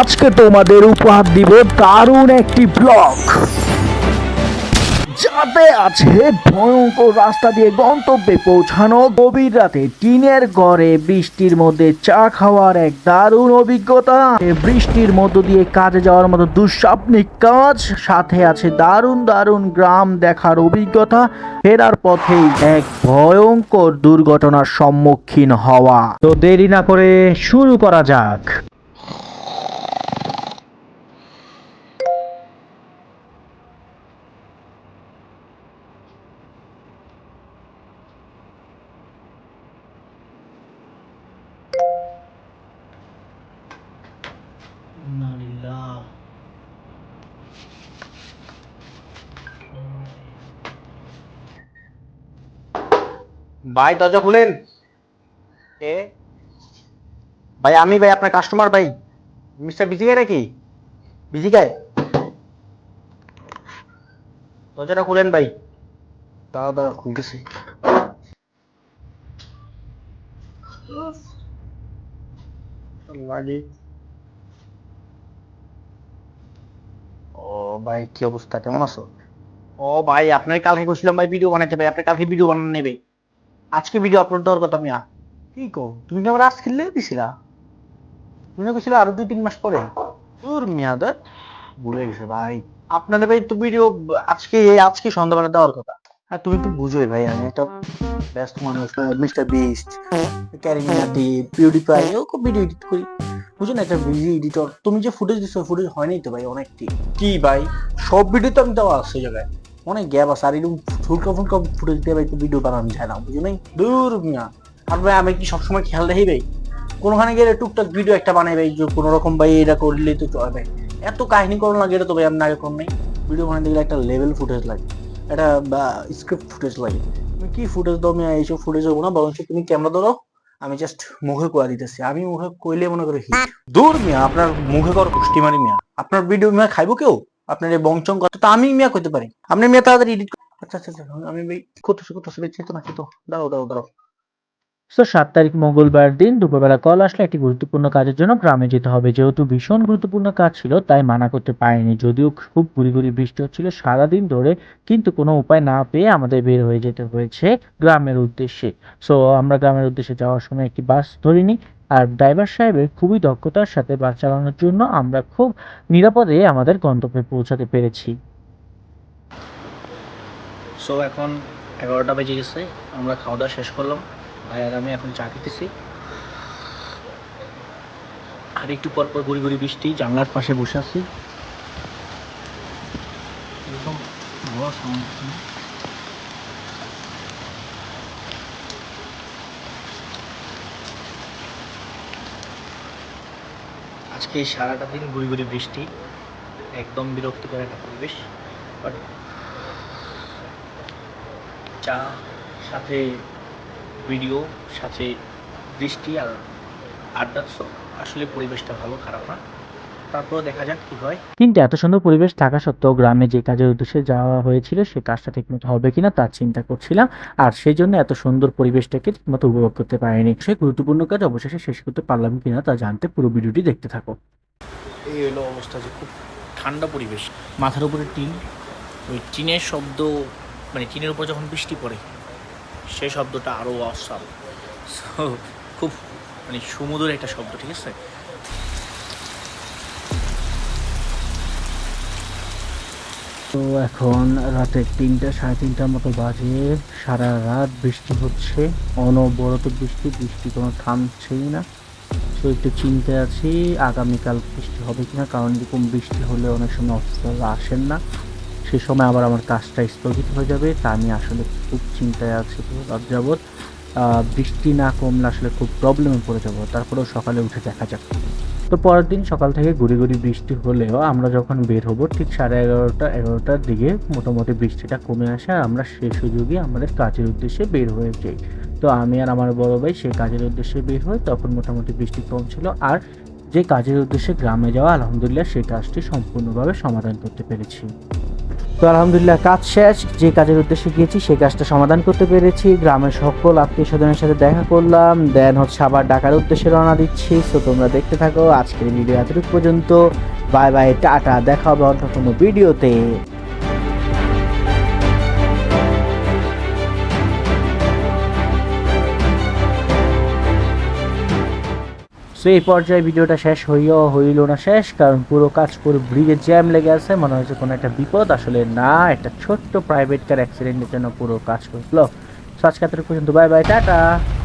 আজকে তোমাদের উপহার দিব দারুণ একটি ব্লগ। যাতে আছে ভয়ঙ্কর রাস্তা দিয়ে গন্তব্যে পৌঁছানো গভীর রাতে টিনের ঘরে বৃষ্টির মধ্যে চা খাওয়ার এক দারুণ অভিজ্ঞতা। বৃষ্টির মধ্য দিয়ে কাজে যাওয়ার মতো দুঃস্বপ্নিক কাজ, সাথে আছে দারুণ দারুণ গ্রাম দেখার অভিজ্ঞতা, ফেরার পথেই এক ভয়ঙ্কর দুর্ঘটনার সম্মুখীন হওয়া। তো দেরি না করে শুরু করা যাক। ভাই দরজা খুলেন। কে? ভাই আমি ভাই আপনার কাস্টমার ভাই। মিস্টার বিজিকায় নাকি? বিজিকায় দরজাটা খুলেন ভাই। দাঁড়া দাঁড়া খুলতেছি। লাগে ও ভাই কি অবস্থা? কেমন আছো? ও ভাই আপনার কালকে কইছিলাম ভাই ভিডিও বানাইতে। ভাই আপনি কালকে ভিডিও বানান নেবে। আজকে ভিডিও আপলোড দেওয়ার কথা মিয়া। কি কো তুমি কি আমার আজ খেললে দিছিলা? তুমি না কইছিলা আরও দুই তিন মাস পরে। তোর মিয়া ভুলে গেছে, ভাই। আপনাদের ভাই তো ভিডিও আজকে এই আজকে সন্ধ্যাবেলা দেওয়ার কথা। হ্যাঁ তুমি তো বুঝোই ভাই, আমি একটা ব্যস্ত মানুষ মিস্টার বিস্ট ক্যারিমিনাটি পিউডিফাই ও ভিডিও এডিট করি। বুঝো না, একটা বিজি এডিটর তুমি যে ফুটেজ দিছো ফুটেজ হয়নি তো ভাই, অনেকটি। কি ভাই? সব ভিডিও তো আমি দেওয়া আছে জায়গায়। অনেক গ্যাপ আছে, আর এরকম ফুলকা ফুলকা ফুটেজ দিয়ে ভাই ভিডিও বানানো যায় না বুঝো নাই দূর মিয়া আর ভাই, আমি কি সবসময় খেয়াল রাখি ভাই? কোনোখানে গেলে টুকটাক ভিডিও একটা বানাই ভাই, যে কোনো রকম ভাই এটা করলেই তো চলে ভাই। এত কাহিনী করো লাগে এটা তো ভাই আমি আগে কোন নাই। ভিডিও বানাতে গেলে একটা লেভেল ফুটেজ লাগে, একটা স্ক্রিপ্ট ফুটেজ লাগে। তুমি কি ফুটেজ দাও মিয়া? এইসব ফুটেজ হব না, বরঞ্চ তুমি ক্যামেরা ধরো, আমি জাস্ট মুখে কোয়া দিতেছি। আমি মুখে কইলে মনে করি দূর মিয়া, আপনার মুখে কর পুষ্টি মারি মিয়া। আপনার ভিডিও মিয়া খাইবো কেউ? আপনার এই বংচং কথা তো আমি মিয়া কইতে পারি। আপনি মিয়া তাড়াতাড়ি এডিট আচ্ছা আচ্ছা আচ্ছা আমি ভাই করতেছি করতেছি ভাই চেতো না চেতো দাঁড়াও দাঁড়াও দাঁড়াও। তো সাত তারিখ মঙ্গলবার দিন দুপুরবেলা কল আসলে একটি গুরুত্বপূর্ণ কাজের জন্য গ্রামে যেতে হবে। যেহেতু ভীষণ গুরুত্বপূর্ণ কাজ ছিল, তাই মানা করতে পারিনি। যদিও খুব গুড়ি বৃষ্টি হচ্ছিল সারাদিন ধরে, কিন্তু কোনো উপায় না পেয়ে আমাদের বের হয়ে যেতে হয়েছে গ্রামের উদ্দেশ্যে। সো আমরা গ্রামের উদ্দেশ্যে যাওয়ার সময় একটি বাস ধরিনি। আর ড্রাইভার সাহেবের খুবই দক্ষতার সাথে বাস চালানোর জন্য আমরা খুব নিরাপদে আমাদের গন্তব্যে পৌঁছাতে পেরেছি। সো এখন এগারোটা বেজে গেছে। আমরা খাওয়া দাওয়া শেষ করলাম। ভাই আর আমি এখন চা খেতেছি। আর একটু পর পর গুড়ি গুড়ি বৃষ্টি, জানলার পাশে বসে আছি। এরকম বড় sound আজকে সারাটা দিন গুড়ি বৃষ্টি, একদম বিরক্তিকর একটা পরিবেশ বাট চা, সাথে ভিডিও সাথে বৃষ্টি আর আড্ডা আসলে পরিবেশটা ভালো, খারাপ না। তারপরে দেখা যাক কি হয়। কিন্তু এত সুন্দর পরিবেশ থাকা সত্ত্বেও গ্রামে যে কাজের উদ্দেশ্যে যাওয়া হয়েছিল সে কাজটা ঠিকমতো হবে কিনা তার চিন্তা করছিলাম আর সেই জন্য এত সুন্দর পরিবেশটাকে ঠিকমতো উপভোগ করতে পারিনি। সে গুরুত্বপূর্ণ কাজ অবশেষে শেষ করতে পারলাম কিনা তা জানতে পুরো ভিডিওটি দেখতে থাকো। এই হলো অবস্থা যে খুব ঠান্ডা পরিবেশ। মাথার উপরে টিন। ওই টিনের শব্দ মানে টিনের উপর যখন বৃষ্টি পড়ে সেই শব্দটা আরও অসাম সো খুব মানে সুমধুর একটা শব্দ ঠিক আছে? এখন রাতে তিনটা, সাড়ে তিনটার মতো বাজে। সারা রাত বৃষ্টি হচ্ছে। অনবরত বৃষ্টি বৃষ্টি কোনো থামছেই না। তো একটু চিন্তায় আছি, আগামীকাল বৃষ্টি হবে কিনা, কারণ এরকম বৃষ্টি হলে অনেক সময় অফিসাররা আসেন না। সে সময় আবার আমার কাজটা স্থগিত হয়ে যাবে। তা আমি আসলে খুব চিন্তায় আছি রাত যাবৎ। বৃষ্টি না কমলে আসলে খুব প্রবলেমে পড়ে যাব। তারপরেও সকালে উঠে দেখা যাক। তো পরের দিন সকাল থেকে গুড়ি গুড়ি বৃষ্টি হলেও আমরা যখন বের হব, ঠিক সাড়ে এগারোটা, এগারোটার দিকে মোটামুটি বৃষ্টিটা কমে আসে আর আমরা সে সুযোগে আমাদের কাজের উদ্দেশ্যে বের হয়ে যাই। তো আমি আর আমার বড় ভাই সেই কাজের উদ্দেশ্যে বের হই, তখন মোটামুটি বৃষ্টি কম ছিল আর যে কাজের উদ্দেশ্যে গ্রামে যাওয়া, আলহামদুলিল্লাহ সেই কাজটি সম্পূর্ণভাবে সমাধান করতে পেরেছি। তো আলহামদুলিল্লাহ, কাজ শেষ, যে কাজের উদ্দেশ্যে গিয়েছি সেই কাজটা সমাধান করতে পেরেছি। গ্রামের সকল আত্মীয় স্বজনের সাথে দেখা করলাম দেন হচ্ছে আবার ডাকার উদ্দেশ্যে রওনা দিচ্ছি। তো তোমরা দেখতে থাকো, আজকের ভিডিও এতটুকু পর্যন্ত। বাই বাই টাটা, দেখা হবে অন্য কোনো ভিডিওতে সো এই পর্যায়ে ভিডিওটা শেষ হইও হইল না শেষ, কারণ পুরো কাজ পুরো ব্রিজে জ্যাম লেগে আছে, মনে হয়েছে কোনো একটা বিপদ, আসলে না, একটা ছোট্ট প্রাইভেট কার অ্যাক্সিডেন্টের জন্য পুরো কাজ করল সো আজকে পর্যন্ত বাই বাই টাটা!